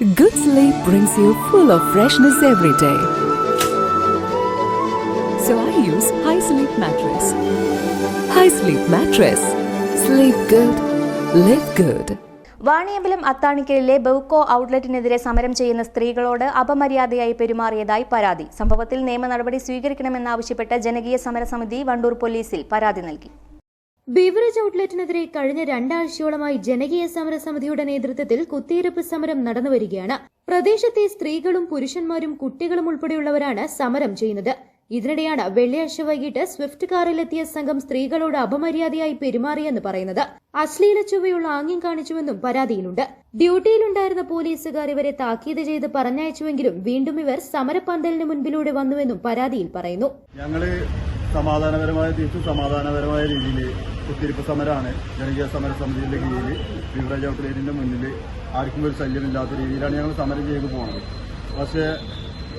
Good sleep brings you full of freshness every day. So I use High Sleep Mattress. High Sleep Mattress. Sleep good. Live good. Vaniyambalam അത്താണിക്കലിലെ ബൗക്കോ ഔട്ട്ലെറ്റിനെതിരെ സമരം ചെയ്യുന്ന സ്ത്രീകളോട് അപമര്യാദയായി പെരുമാറിയതായി പരാതി സംഭവത്തിൽ നിയമ നടപടി സ്വീകരിക്കണമെന്നാവശ്യപ്പെട്ട് ജനകീയ സമരസമിതി വണ്ടൂർ പോലീസിൽ പരാതി നൽകി ബീവറേജ് ഔട്ട്ലെറ്റിനെതിരെ കഴിഞ്ഞ രണ്ടാഴ്ചയോളമായി ജനകീയ സമര സമിതിയുടെ നേതൃത്വത്തിൽ കുത്തിയിരുപ്പ് സമരം നടന്നുവരികയാണ്. പ്രദേശത്തെ സ്ത്രീകളും പുരുഷന്മാരും കുട്ടികളും ഉൾപ്പെടെയുള്ളവരാണ് സമരം ചെയ്യുന്നത്. ഇതിനിടെയാണ് വെള്ളിയാഴ്ച വൈകിട്ട് സ്വിഫ്റ്റ് കാറിലെത്തിയ സംഘം സ്ത്രീകളോട് അപമര്യാദയായി പെരുമാറിയെന്ന് പറയുന്നത്. അശ്ലീല ചുവയുള്ള ആംഗ്യം കാണിച്ചുവെന്നും പരാതിയിലുണ്ട്. ഡ്യൂട്ടിയിലുണ്ടായിരുന്ന പോലീസുകാർ ഇവരെ താക്കീത് ചെയ്ത് പറഞ്ഞയച്ചുവെങ്കിലും വീണ്ടും ഇവർ സമരപന്തലിന് മുൻപിലൂടെ വന്നുവെന്നും പരാതിയിൽ പറയുന്നു. ഞങ്ങൾ സമാധാനപരമായ തിരിച്ചും സമാധാനപരമായ രീതിയിൽ കുത്തിരിപ്പ് സമരമാണ് ജനകീയ സമര സമിതിയുടെ കീഴിൽ ബിവറേജ് ഔട്ട്ലേറ്റിന്റെ മുന്നിൽ ആർക്കും ഒരു ശല്യമില്ലാത്ത രീതിയിലാണ് ഞങ്ങൾ സമരം ചെയ്ത് പോകുന്നത് പക്ഷേ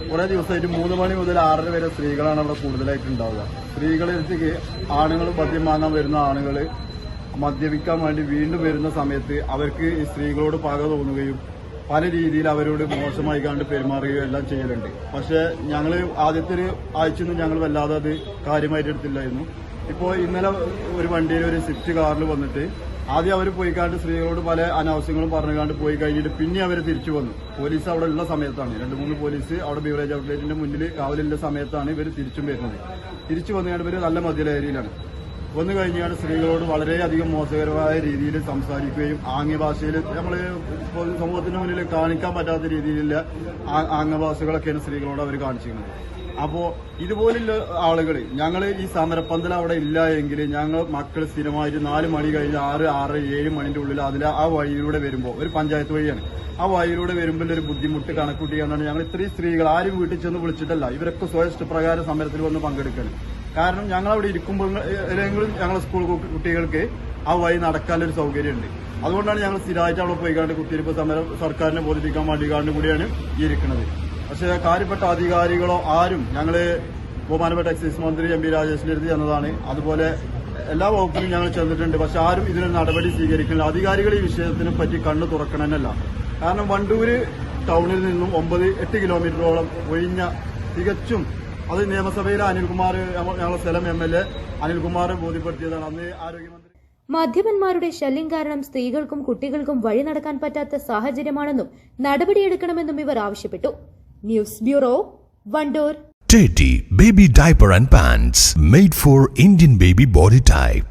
കുറേ ദിവസമായിട്ട് മൂന്ന് മണി മുതൽ ആറര വരെ സ്ത്രീകളാണ് അവിടെ കൂടുതലായിട്ട് ഉണ്ടാവുക. സ്ത്രീകളെ എത്തിക്ക് ആണുങ്ങൾ മദ്യം വാങ്ങാൻ വരുന്ന ആണുങ്ങൾ മദ്യപിക്കാൻ വേണ്ടി വീണ്ടും വരുന്ന സമയത്ത് അവർക്ക് ഈ സ്ത്രീകളോട് പക തോന്നുകയും പല രീതിയിൽ അവരോട് മോശമായി കണ്ട് പെരുമാറുകയോ എല്ലാം ചെയ്യലുണ്ട്. പക്ഷെ ഞങ്ങൾ ആദ്യത്തെ ഒരു ആഴ്ചയൊന്നും ഞങ്ങൾ വല്ലാതെ അത് കാര്യമായിട്ട് എടുത്തില്ലായിരുന്നു. ഇപ്പോൾ ഇന്നലെ ഒരു വണ്ടിയിൽ ഒരു സ്വിഫ്റ്റ് കാറിൽ വന്നിട്ട് ആദ്യം അവർ പോയി കണ്ട് സ്ത്രീകളോട് പല അനാവശ്യങ്ങളും പറഞ്ഞുകാണ്ട് പോയി കഴിഞ്ഞിട്ട് പിന്നെ അവർ തിരിച്ചു വന്നു. പോലീസ് അവിടെ ഉള്ള സമയത്താണ്. രണ്ട് മൂന്ന് പോലീസ് അവിടെ ബീവറേജ് ഔട്ട്ലെറ്റിന്റെ മുന്നിൽ കാവലുള്ള സമയത്താണ് ഇവർ തിരിച്ചും വരുന്നത്. തിരിച്ചു വന്നുകൊണ്ട് ഇവർ നല്ല മധ്യലഹരിയിലാണ് വന്നു കഴിഞ്ഞാൽ സ്ത്രീകളോട് വളരെയധികം മോശകരമായ രീതിയിൽ സംസാരിക്കുകയും ആംഗ്യഭാഷയിൽ നമ്മൾ സമൂഹത്തിന് മുന്നിൽ കാണിക്കാൻ പറ്റാത്ത രീതിയിലുള്ള ആംഗ്യഭാഷകളൊക്കെയാണ് സ്ത്രീകളോട് അവർ കാണിച്ചിരുന്നത് അപ്പോൾ ഇതുപോലുള്ള ആളുകൾ ഞങ്ങൾ ഈ സമരപ്പന്തൽ അവിടെ ഇല്ല എങ്കിൽ ഞങ്ങൾ മക്കൾ സ്ഥിരമായിട്ട് നാല് മണി കഴിഞ്ഞ് ആറ് ആറ് ഏഴ് മണിന്റെ ഉള്ളിൽ അതിൽ ആ വഴിയിലൂടെ വരുമ്പോൾ ഒരു പഞ്ചായത്ത് വഴിയാണ്. ആ വഴിയിലൂടെ വരുമ്പോൾ ഒരു ബുദ്ധിമുട്ട് കണക്കൂട്ടിയാണ് ഞങ്ങൾ ഇത്രയും സ്ത്രീകൾ ആരും വീട്ടിൽ ചെന്ന് വിളിച്ചിട്ടല്ല. ഇവരൊക്കെ സ്വയം ഇഷ്ടപ്രകാരം സമരത്തിൽ വന്ന് പങ്കെടുക്കണം കാരണം ഞങ്ങൾ അവിടെ ഇരിക്കുമ്പോൾ എല്ലെങ്കിലും ഞങ്ങളുടെ സ്കൂൾ കുട്ടികൾക്ക് ആ വഴി നടക്കാനൊരു സൗകര്യമുണ്ട്. അതുകൊണ്ടാണ് ഞങ്ങൾ സ്ഥിരമായിട്ട് അവിടെ പോയിക്കാണ്ട് കുത്തിയിരിപ്പ് സമരം സർക്കാരിനെ ബോധിപ്പിക്കാൻ വേണ്ടി കാണ്ട് കൂടിയാണ് ഈ ഇരിക്കുന്നത്. പക്ഷേ കാര്യപ്പെട്ട അധികാരികളോ ആരും ഞങ്ങൾ ബഹുമാനപ്പെട്ട എക്സൈസ് മന്ത്രി എം പി രാജേഷിന്റെ അടുത്ത് ചെന്നതാണ്. അതുപോലെ എല്ലാ വകുപ്പിലും ഞങ്ങൾ ചെന്നിട്ടുണ്ട്. പക്ഷെ ആരും ഇതിനൊരു നടപടി സ്വീകരിക്കുന്നില്ല. അധികാരികൾ ഈ വിഷയത്തിനെ പറ്റി കണ്ണു തുറക്കണമെന്നല്ല കാരണം വണ്ടൂര് ടൗണിൽ നിന്നും ഒമ്പത് എട്ട് കിലോമീറ്ററോളം ഒഴിഞ്ഞ തികച്ചും അത് നിയമസഭയിൽ അനിൽകുമാർ ഞങ്ങളുടെ സ്ഥലം എം എൽ എ അനിൽകുമാർ ബോധ്യപ്പെടുത്തിയതാണ്. അന്ന് ആരോഗ്യമന്ത്രി മാധ്യമന്മാരുടെ ശല്യം കാരണം സ്ത്രീകൾക്കും കുട്ടികൾക്കും വഴി നടക്കാൻ പറ്റാത്ത സാഹചര്യമാണെന്നും നടപടിയെടുക്കണമെന്നും ഇവർ ആവശ്യപ്പെട്ടു. News bureau Wandoor. Teddy Baby Diaper and Pants made for Indian baby body type.